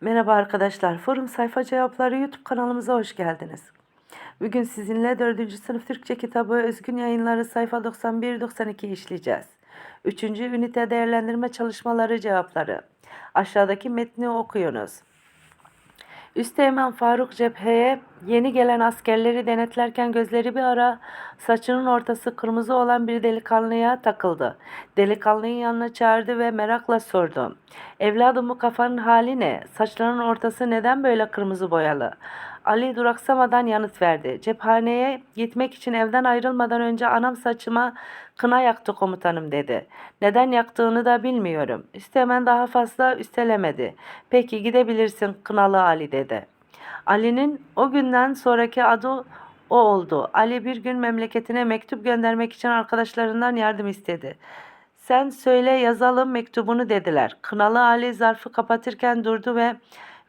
Merhaba arkadaşlar. Forum Sayfa Cevapları YouTube kanalımıza hoş geldiniz. Bugün sizinle 4. sınıf Türkçe kitabı Özgün Yayınları sayfa 91-92 işleyeceğiz. 3. ünite değerlendirme çalışmaları cevapları. Aşağıdaki metni okuyunuz. Üsteğmen Faruk cepheye yeni gelen askerleri denetlerken gözleri bir ara saçının ortası kırmızı olan bir delikanlıya takıldı. Delikanlıyı yanına çağırdı ve merakla sordu. Evladım bu kafanın hali ne? Saçlarının ortası neden böyle kırmızı boyalı? Ali duraksamadan yanıt verdi. Cephaneye gitmek için evden ayrılmadan önce anam saçıma kına yaktı komutanım dedi. Neden yaktığını da bilmiyorum. Üsteğmen daha fazla üstelemedi. Peki gidebilirsin kınalı Ali dedi. Ali'nin o günden sonraki adı o oldu. Ali bir gün memleketine mektup göndermek için arkadaşlarından yardım istedi. Sen söyle yazalım mektubunu dediler. Kınalı Ali zarfı kapatırken durdu ve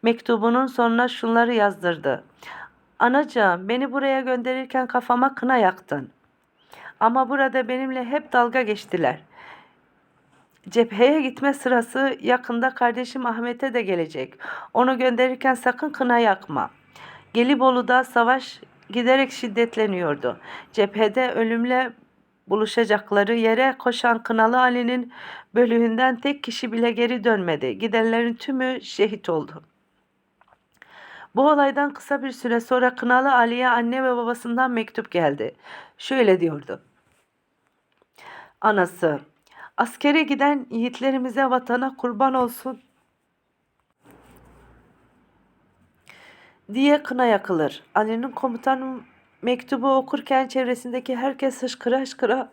mektubunun sonuna şunları yazdırdı. Anacığım beni buraya gönderirken kafama kına yaktın. Ama burada benimle hep dalga geçtiler. Cepheye gitme sırası yakında kardeşim Ahmet'e de gelecek. Onu gönderirken sakın kına yakma. Gelibolu'da savaş giderek şiddetleniyordu. Cephede ölümle buluşacakları yere koşan Kınalı Ali'nin bölüğünden tek kişi bile geri dönmedi. Gidenlerin tümü şehit oldu. Bu olaydan kısa bir süre sonra Kınalı Ali'ye anne ve babasından mektup geldi. Şöyle diyordu. Anası, askere giden yiğitlerimize vatana kurban olsun diye kına yakılır. Ali'nin komutanın mektubu okurken çevresindeki herkes hışkıra hışkıra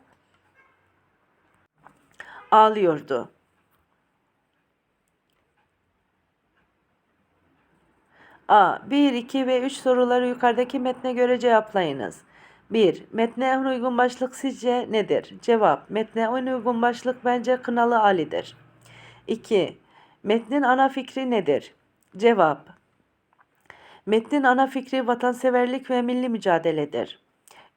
ağlıyordu. A. 1, 2 ve 3 soruları yukarıdaki metne göre cevaplayınız. 1. Metne en uygun başlık sizce nedir? Cevap. Metne en uygun başlık bence Kınalı Ali'dir. 2. Metnin ana fikri nedir? Cevap. Metnin ana fikri vatanseverlik ve milli mücadeledir.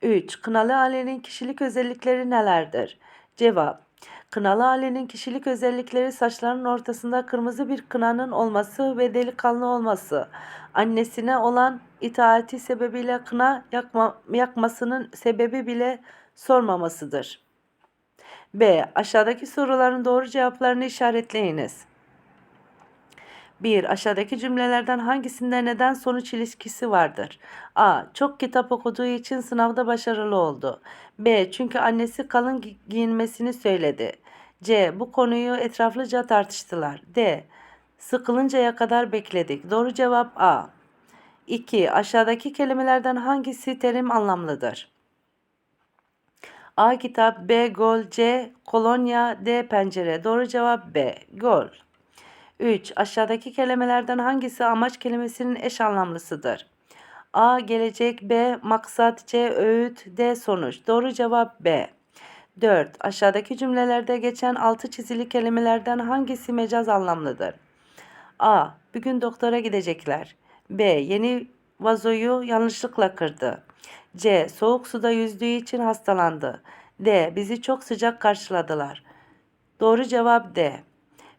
3. Kınalı Ali'nin kişilik özellikleri nelerdir? Cevap. Kınalı Ali'nin kişilik özellikleri saçlarının ortasında kırmızı bir kınanın olması ve delikanlı olması. Annesine olan itaati sebebiyle kına yakma, yakmasının sebebi bile sormamasıdır. B. Aşağıdaki soruların doğru cevaplarını işaretleyiniz. 1. Aşağıdaki cümlelerden hangisinde neden sonuç ilişkisi vardır? A. Çok kitap okuduğu için sınavda başarılı oldu. B. Çünkü annesi kalın gi- giyinmesini söyledi. C. Bu konuyu etraflıca tartıştılar. D. Sıkılıncaya kadar bekledik. Doğru cevap A. 2. Aşağıdaki kelimelerden hangisi terim anlamlıdır? A. Kitap B. Gol C. Kolonya D. Pencere. Doğru cevap B. Gol. 3. Aşağıdaki kelimelerden hangisi amaç kelimesinin eş anlamlısıdır? A. Gelecek B. Maksat C. Öğüt D. Sonuç. Doğru cevap B. 4. Aşağıdaki cümlelerde geçen altı çizili kelimelerden hangisi mecaz anlamlıdır? A. Bugün doktora gidecekler. B. Yeni vazoyu yanlışlıkla kırdı. C. Soğuk suda yüzdüğü için hastalandı. D. Bizi çok sıcak karşıladılar. Doğru cevap D.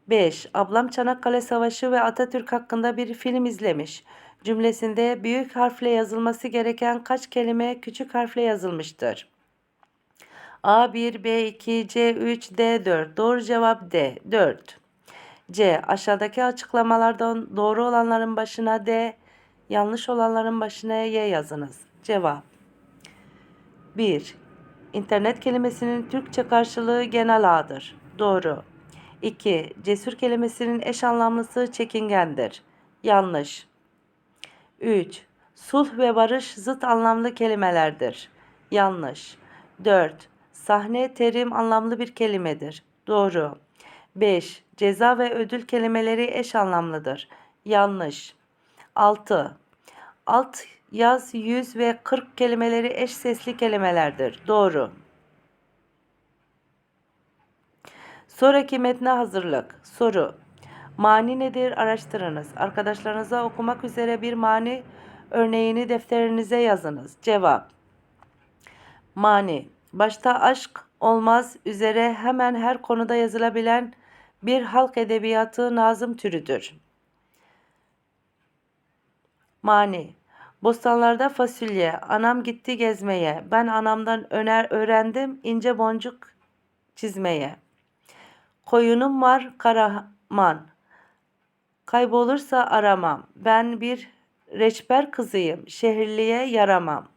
5. Ablam Çanakkale Savaşı ve Atatürk hakkında bir film izlemiş. Cümlesinde büyük harfle yazılması gereken kaç kelime küçük harfle yazılmıştır? A1, B2, C3, D4. Doğru cevap D. 4. C. Aşağıdaki açıklamalardan doğru olanların başına D, yanlış olanların başına Y yazınız. Cevap. 1. İnternet kelimesinin Türkçe karşılığı genel ağdır. Doğru. 2. Cesur kelimesinin eş anlamlısı çekingendir. Yanlış. 3. Sulh ve barış zıt anlamlı kelimelerdir. Yanlış. 4. Sahne terim anlamlı bir kelimedir. Doğru. 5. Ceza ve ödül kelimeleri eş anlamlıdır. Yanlış. 6. Alt yaz, yüz ve kırk kelimeleri eş sesli kelimelerdir. Doğru. Sonraki metne hazırlık. Soru. Mani nedir? Araştırınız. Arkadaşlarınıza okumak üzere bir mani örneğini defterinize yazınız. Cevap. Mani. Başta aşk olmaz üzere hemen her konuda yazılabilen bir halk edebiyatı nazım türüdür. Mani. Bostanlarda fasulye. Anam gitti gezmeye. Ben anamdan öner öğrendim ince boncuk çizmeye. Koyunum var karaman. Kaybolursa aramam. Ben bir reçber kızıyım. Şehirliye yaramam.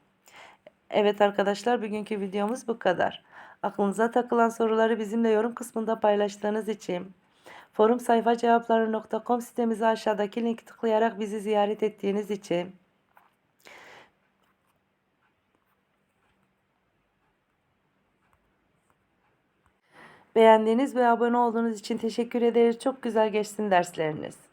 Evet arkadaşlar bugünkü videomuz bu kadar. Aklınıza takılan soruları bizimle yorum kısmında paylaştığınız için forum sayfa cevapları.com sitemize aşağıdaki linki tıklayarak bizi ziyaret ettiğiniz için beğendiğiniz ve abone olduğunuz için teşekkür ederiz. Çok güzel geçsin dersleriniz.